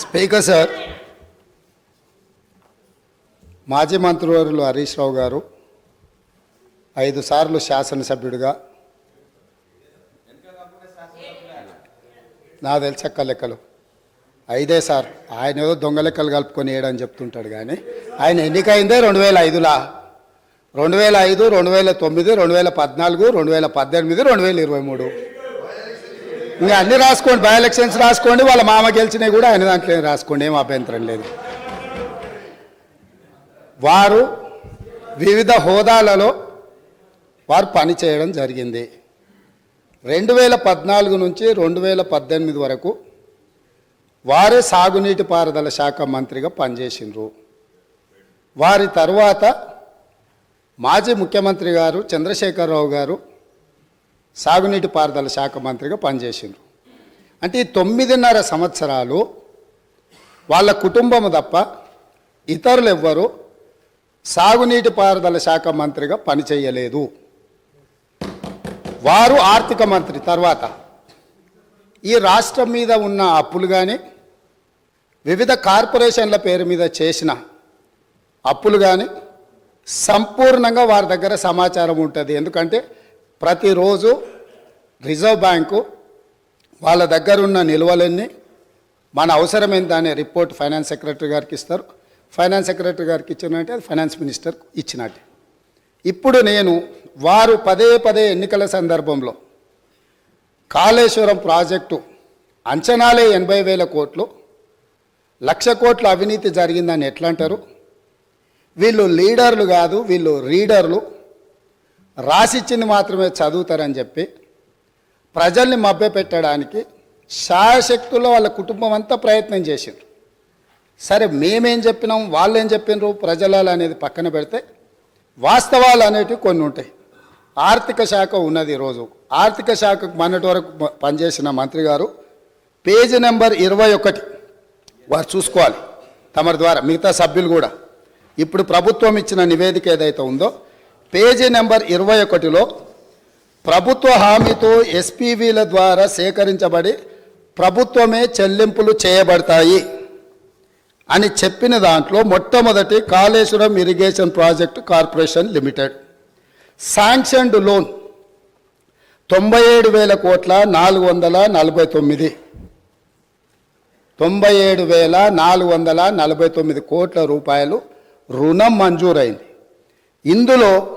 Speaker sir మాజీ మంత్రివర్యులు హరీష్ రావు గారు ఐదు సార్లు శాసనసభ్యుడిగా. నా తెలిసక్క లెక్కలు. ఐదే సార్ ఆయన ఏదో దొంగ లెక్కలు కలుపుకొని వేయడని చెప్తుంటాడు కానీ ఆయన ఎన్నికైందే రెండు వేల ఐదులా. రెండు వేల ఐదు రెండు వేల తొమ్మిది రెండు వేల పద్నాలుగు రెండు వేల పద్దెనిమిది రెండు వేల ఇరవై మూడు. ఇంకా అన్ని రాసుకోండి బై ఎలక్షన్స్ రాసుకోండి వాళ్ళ మామ గెలిచినవి కూడా ఆయన దాంట్లో రాసుకోండి ఏం అభ్యంతరం లేదు. వారు వివిధ హోదాలలో వారు పనిచేయడం జరిగింది. రెండు వేల పద్నాలుగు నుంచి రెండు వేల పద్దెనిమిది వరకు వారే సాగునీటి పారుదల శాఖ మంత్రిగా పనిచేసిండ్రు. వారి తరువాత మాజీ ముఖ్యమంత్రి గారు చంద్రశేఖరరావు గారు సాగునీటి పారుదల శాఖ మంత్రిగా పనిచేసిండ్రు. అంటే ఈ తొమ్మిదిన్నర సంవత్సరాలు వాళ్ళ కుటుంబము తప్ప ఇతరులు ఎవ్వరు సాగునీటి పారుదల శాఖ మంత్రిగా పనిచేయలేదు. వారు ఆర్థిక మంత్రి తర్వాత. ఈ రాష్ట్రం మీద ఉన్న అప్పులు కానీ వివిధ కార్పొరేషన్ల పేరు మీద చేసిన అప్పులు కానీ సంపూర్ణంగా వారి దగ్గర సమాచారం ఉంటుంది. ఎందుకంటే ప్రతిరోజు రిజర్వ్ బ్యాంకు వాళ్ళ దగ్గర ఉన్న నిల్వలన్నీ మన అవసరం ఎంత అనే రిపోర్ట్ ఫైనాన్స్ సెక్రటరీ గారికి ఇస్తారు. ఫైనాన్స్ సెక్రటరీ గారికి ఇచ్చినట్టే అది ఫైనాన్స్ మినిస్టర్ ఇచ్చినట్టే. ఇప్పుడు నేను వారు పదే పదే ఎన్నికల సందర్భంలో కాళేశ్వరం ప్రాజెక్టు అంచనాలే ఎనభై వేల కోట్లు లక్ష కోట్ల అవినీతి జరిగిందని ఎట్లా అంటారు వీళ్ళు లీడర్లు కాదు వీళ్ళు రీడర్లు. రాసిచ్చింది మాత్రమే చదువుతారని చెప్పి ప్రజల్ని మభ్యపెట్టడానికి శాయశక్తుల్లో వాళ్ళ కుటుంబం అంతా ప్రయత్నం చేసిండ్రు. సరే మేమేం చెప్పినాం వాళ్ళు ఏం చెప్పినారు ప్రజలాలు అనేది పక్కన పెడితే వాస్తవాలు అనేటివి కొన్ని ఉంటాయి. ఆర్థిక శాఖ ఉన్నది ఈరోజు ఆర్థిక శాఖకు మొన్నటి వరకు పనిచేసిన మంత్రి గారు పేజీ నెంబర్ ఇరవై ఒకటి వారు చూసుకోవాలి. తమరి ద్వారా మిగతా సభ్యులు కూడా. ఇప్పుడు ప్రభుత్వం ఇచ్చిన నివేదిక ఏదైతే ఉందో పేజీ నెంబర్ ఇరవై ఒకటిలో ప్రభుత్వ హామీతో ఎస్పీవీల ద్వారా సేకరించబడి ప్రభుత్వమే చెల్లింపులు చేయబడతాయి అని చెప్పిన దాంట్లో మొట్టమొదటి Kaleshwaram irrigation project corporation limited. Sanctioned loan తొంభై ఏడు వేల కోట్ల నాలుగు వందల నలభై తొమ్మిది. తొంభై ఏడు వేల నాలుగు వందల నలభై తొమ్మిది కోట్ల రూపాయలు రుణం మంజూరైంది. ఇందులో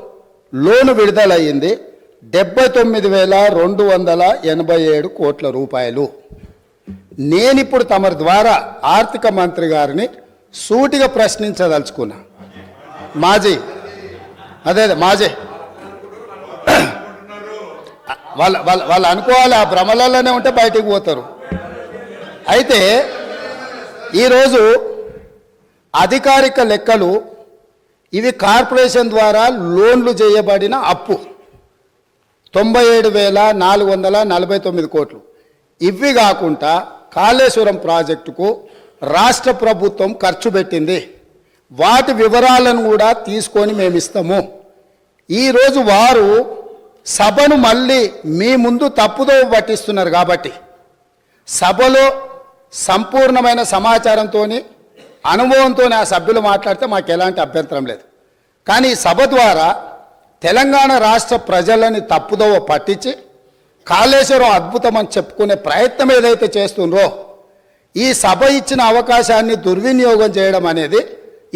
లోను విడుదలయ్యింది డెబ్బై తొమ్మిది వేల రెండు వందల ఎనభై ఏడు కోట్ల రూపాయలు. నేనిప్పుడు తమ ద్వారా ఆర్థిక మంత్రి గారిని సూటిగా ప్రశ్నించదలుచుకున్నా. మాజీ. అదే అదే మాజీ. వాళ్ళ వాళ్ళ వాళ్ళు అనుకోవాలి ఆ భ్రమలలోనే ఉంటే బయటికి పోతారు. అయితే ఈరోజు అధికారిక లెక్కలు ఇవి కార్పొరేషన్ ద్వారా లోన్లు చేయబడిన అప్పు. తొంభై ఏడు వేల నాలుగు వందల నలభై తొమ్మిది కోట్లు. ఇవి కాకుండా కాళేశ్వరం ప్రాజెక్టుకు రాష్ట్ర ప్రభుత్వం ఖర్చు పెట్టింది. వాటి వివరాలను కూడా తీసుకొని మేము ఇస్తాము ఈరోజు వారు సభను మళ్ళీ మీ ముందు తప్పుదో పట్టిస్తున్నారు కాబట్టి సభలో సంపూర్ణమైన సమాచారంతో అనుభవంతో ఆ సభ్యులు మాట్లాడితే మాకు ఎలాంటి అభ్యంతరం లేదు. కానీ సభ ద్వారా తెలంగాణ రాష్ట్ర ప్రజలని తప్పుదోవ పట్టించి కాళేశ్వరం అద్భుతం అని చెప్పుకునే ప్రయత్నం ఏదైతే చేస్తుండ్రో ఈ సభ ఇచ్చిన అవకాశాన్ని దుర్వినియోగం చేయడం అనేది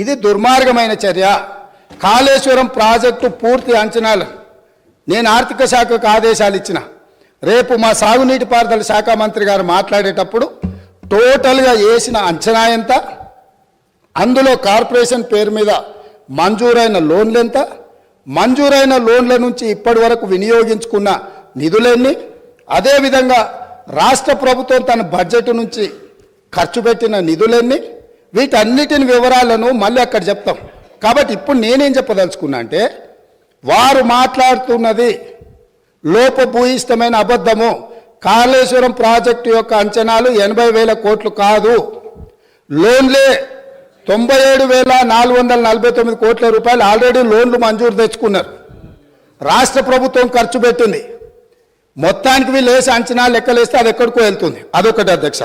ఇది దుర్మార్గమైన చర్య. కాళేశ్వరం ప్రాజెక్టు పూర్తి అంచనాలు. నేను ఆర్థిక శాఖకు ఆదేశాలు ఇచ్చిన. రేపు మా సాగునీటి పారుదల శాఖ మంత్రి గారు మాట్లాడేటప్పుడు టోటల్గా వేసిన అంచనా ఎంత? అందులో కార్పొరేషన్ పేరు మీద మంజూరైన లోన్లు ఎంత? మంజూరైన లోన్ల నుంచి ఇప్పటి వరకు వినియోగించుకున్న నిధులెన్ని? అదేవిధంగా రాష్ట్ర ప్రభుత్వం తన బడ్జెట్ నుంచి ఖర్చు పెట్టిన నిధులన్నీ? వీటన్నిటిని వివరాలను మళ్ళీ అక్కడ చెప్తాం. కాబట్టి ఇప్పుడు నేనేం చెప్పదలుచుకున్నా అంటే వారు మాట్లాడుతున్నది లోపభూయిష్టమైన అబద్ధము. కాళేశ్వరం ప్రాజెక్టు యొక్క అంచనాలు ఎనభై వేల కోట్లు కాదు. లోన్లే తొంభై ఏడు వేల నాలుగు వందల నలభై తొమ్మిది కోట్ల రూపాయలు ఆల్రెడీ లోన్లు మంజూరు తెచ్చుకున్నారు. రాష్ట్ర ప్రభుత్వం ఖర్చు పెట్టింది. మొత్తానికి వీళ్ళు వేసి అంచనా లెక్కలేస్తే అది ఎక్కడికో వెళ్తుంది. అదొకటి అధ్యక్ష.